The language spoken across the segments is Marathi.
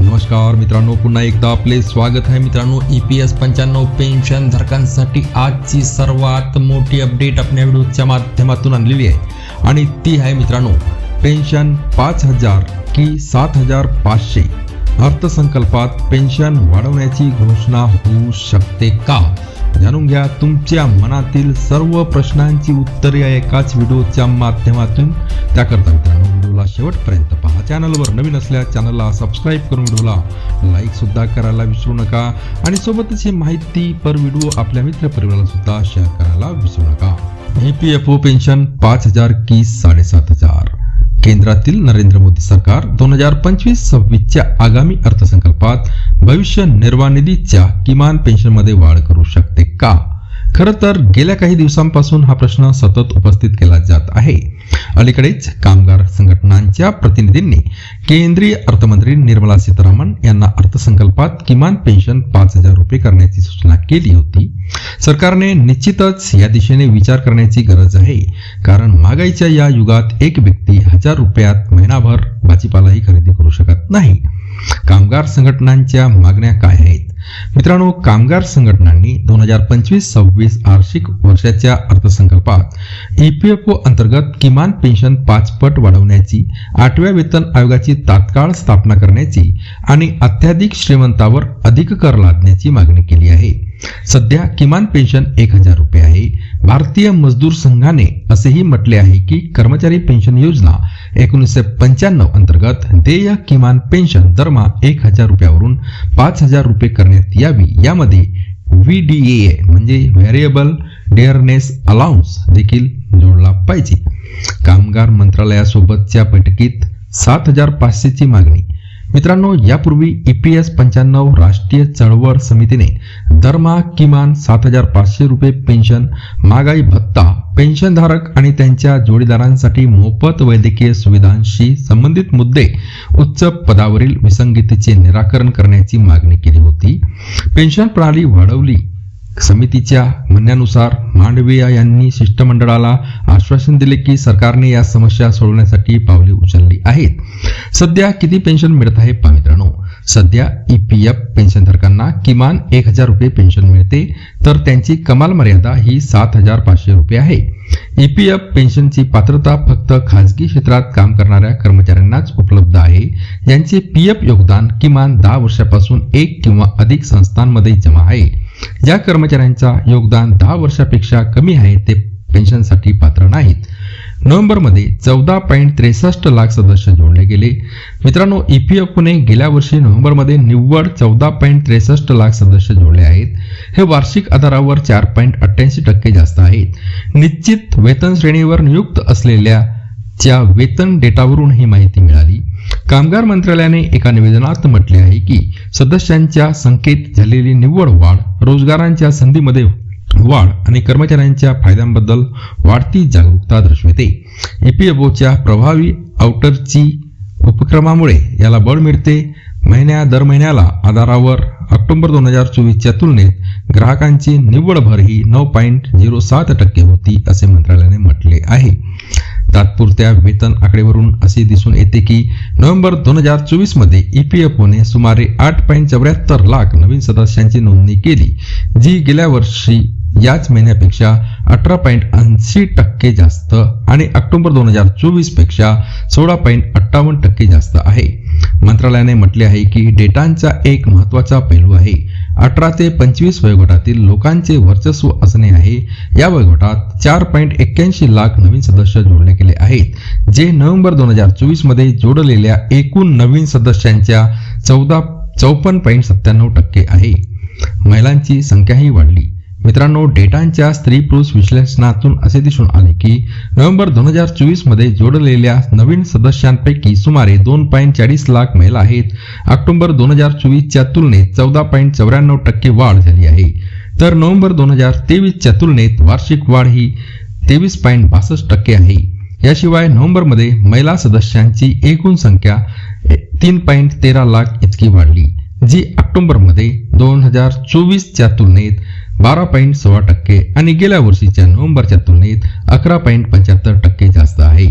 नमस्कार मित्रांनो पुन्हा एकदा आपले स्वागत आहे मित्रांनो. ई पी एस पंच्याण्णव पेन्शन धारकांसाठी आजची सर्वात मोठी अपडेट आपल्या व्हिडिओच्या माध्यमातून आणलेली आहे. आणि ती आहे मित्रांनो पेन्शन पाच हजार की सात हजार पाचशे. अर्थसंकल्पात पेन्शन वाढवण्याची घोषणा होऊ शकते का? जाणून घ्या तुमच्या मनातील सर्व प्रश्नांची उत्तरे एकाच व्हिडिओच्या माध्यमातून. त्याकरता मित्रांनो व्हिडिओला शेवटपर्यंत पहा. चॅनलवर नवीन असल्यास चॅनलला सबस्क्राईब करून व्हिडिओला लाईक सुद्धा करायला विसरू नका. आणि सोबतच ही माहिती पर व्हिडिओ आपल्या मित्रपरिवाराला सुद्धा शेअर करायला विसरू नका. E P F O pension पाच हजार की साडेसात हजार. केंद्रातील नरेंद्र मोदी सरकार दोन हजार पंचवीस सव्वीसच्या आगामी अर्थसंकल्पात भविष्य निर्वाह निधीच्या किमान पेन्शनमध्ये वाढ करू शकते का? खरं तर गेल्या काही दिवसांपासून हा प्रश्न सतत उपस्थित केला जात आहे. अलीकडेच कामगार संघटनांच्या प्रतिनिधींनी केंद्रीय अर्थमंत्री निर्मला सीतारामन यांना अर्थसंकल्पात किमान पेन्शन पाच हजार रुपये करण्याची सूचना केली होती. सरकारने निश्चितच या दिशेने विचार करण्याची गरज आहे. कारण महागाईच्या या युगात एक व्यक्ती हजार रुपयात महिनाभर भाजीपालाही खरेदी करू शकत नाही. कामगार संघटनांच्या मागण्या काय आहेत? मित्रांनो कामगार संघटनांनी दोन हजार पंचवीस सव्वीस आर्थिक वर्षाच्या अर्थसंकल्पात ईपीएफओ अंतर्गत किमान पेन्शन पाच पट वाढवण्याची आठव्या वेतन आयोगाची तात्काळ स्थापना करण्याची आणि अत्याधिक श्रीमंतावर अधिक कर लादण्याची मागणी केली आहे. सध्या किमान पेन्शन एक हजार रुपये आहे. भारतीय मजदूर संघाने असेही म्हटले आहे की कर्मचारी पेन्शन योजना एकोणीसशे पंच्याण्णव अंतर्गत देय किमान पेन्शन दरमा एक हजार रुपयावरून पाच हजार रुपये करण्यात यावी. यामध्ये व्ही डी ए म्हणजे व्हेरिएबल डेअरनेस अलाउन्स देखील जोडला पाहिजे. कामगार मंत्रालयासोबतच्या बैठकीत सात हजार पाचशेची मागणी. मित्रांनो यापूर्वी ई पी एस पंच्याण्णव राष्ट्रीय चळवळ समितीने दरमहा किमान सात हजार पाचशे रुपये पेन्शन महागाई भत्ता पेन्शनधारक आणि त्यांच्या जोडीदारांसाठी मोफत वैद्यकीय सुविधांशी संबंधित मुद्दे उच्च पदावरील विसंगतीचे निराकरण करण्याची मागणी केली होती. पेन्शन प्रणाली वाढवली. समितीच्या म्हणण्यानुसार मांडविया यांनी शिष्टमंडळाला आश्वासन दिले की सरकारने या समस्या सोडवण्यासाठी पावले उचलली आहेत. सध्या किती पेन्शन मिळत आहे पामित्रांनो सध्या ई पी एफ पेन्शनधारकांना किमान एक हजार रुपये पेन्शन मिळते. तर त्यांची कमाल मर्यादा ही सात हजार पाचशे रुपये आहे. ई पी एफ पेन्शनची पात्रता फक्त खाजगी क्षेत्रात काम करणाऱ्या कर्मचाऱ्यांनाच उपलब्ध आहे. ज्यांचे पी एफ योगदान किमान दहा वर्षापासून एक किंवा अधिक संस्थांमध्ये जमा आहे. ज्या कर्मचाऱ्यांचा योगदान दहा वर्षापेक्षा कमी आहे ते पेन्शनसाठी पात्र नाहीत. नोव्हेंबरमध्ये चौदा पॉईंट त्रेसष्ट लाख सदस्य जोडले गेले. मित्रांनो ई पी एफने गेल्या वर्षी नोव्हेंबरमध्ये निव्वळ चौदा पॉईंट त्रेसष्ट लाख सदस्य जोडले आहेत. हे वार्षिक आधारावर चार पॉईंट अठ्ठ्याऐंशी टक्के जास्त आहेत. निश्चित वेतन श्रेणीवर नियुक्त असलेल्या च्या वेतन डेटावरून ही माहिती मिळाली. कामगार मंत्रालयाने एका निवेदनात म्हटले आहे की सदस्यांच्या संख्येत झालेली निव्वळ वाढ रोजगारांच्या संधीमध्ये वाढ आणि कर्मचाऱ्यांच्या फायद्यांबद्दल वाढती जागरूकता दर्शविते. ईपीएफओच्या प्रभावी आउटरची उपक्रमामुळे याला बळ मिळते. महिन्या दर महिन्याला आधारावर ऑक्टोबर दोन हजार चोवीसच्या तुलनेत ग्राहकांची निव्वळ भर ही नऊ पॉईंट झिरो सात टक्के होती असे मंत्रालयाने म्हटले आहे. तात्पुरत्या वेतन आकडेवरून असे दिसून येते की नोव्हेंबर दोन हजार चोवीसमध्ये ई पी एफ ओने सुमारे आठ पॉईंट चौऱ्याहत्तर लाख नवीन सदस्यांची नोंदणी केली जी गेल्या वर्षी याच महिन्यापेक्षा अठरा पॉईंट ऐंशी टक्के जास्त आणि ऑक्टोबर दोन हजार चोवीसपेक्षा सोळा पॉईंट अठ्ठावन्न टक्के जास्त आहे. मंत्रालयाने म्हटले आहे की डेटांचा एक महत्त्वाचा पैलू आहे. अठरा ते पंचवीस वयोगटातील लोकांचे वर्चस्व असणे आहे. या वयोगटात चार पॉईंट एक्क्याऐंशी लाख नवीन सदस्य जोडले गेले आहेत जे नोव्हेंबर दोन हजार चोवीसमध्ये जोडलेल्या एकूण नवीन सदस्यांच्या चौदा चौपन्न पॉईंट सत्त्याण्णव टक्के आहे. महिलांची संख्याही वाढली. मित्रांनो डेटांच्या स्त्री पुरुष विश्लेषणातून असे दिसून आले की नोव्हेंबर दोन हजार चोवीसमध्ये जोडलेल्या नवीन सदस्यांपैकी सुमारे दोन पॉईंट चाळीस लाख महिला आहेत. ऑक्टोबर दोन हजार चोवीसच्या तुलनेत चौदा पॉईंट चौऱ्याण्णव टक्के वाढ झाली आहे. तर नोव्हेंबर दोन हजार तेवीसच्या तुलनेत वार्षिक वाढ ही तेवीस पॉईंट बासष्ट टक्के आहे. याशिवाय नोव्हेंबरमध्ये महिला सदस्यांची एकूण संख्या तीन पॉईंट तेरा लाख इतकी वाढली जी ऑक्टोबरमध्ये दोन हजार चोवीसच्या तुलनेत बारा पॉईंट सोळा टक्के आणि गेल्या वर्षीच्या नोव्हेंबरच्या तुलनेत अकरा पॉईंट पंच्याहत्तर टक्के जास्त आहे.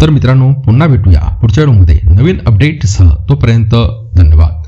तर मित्रांनो पुन्हा भेटूया पुढच्या व्हिडिओमध्ये नवीन अपडेटसह तोपर्यंत धन्यवाद.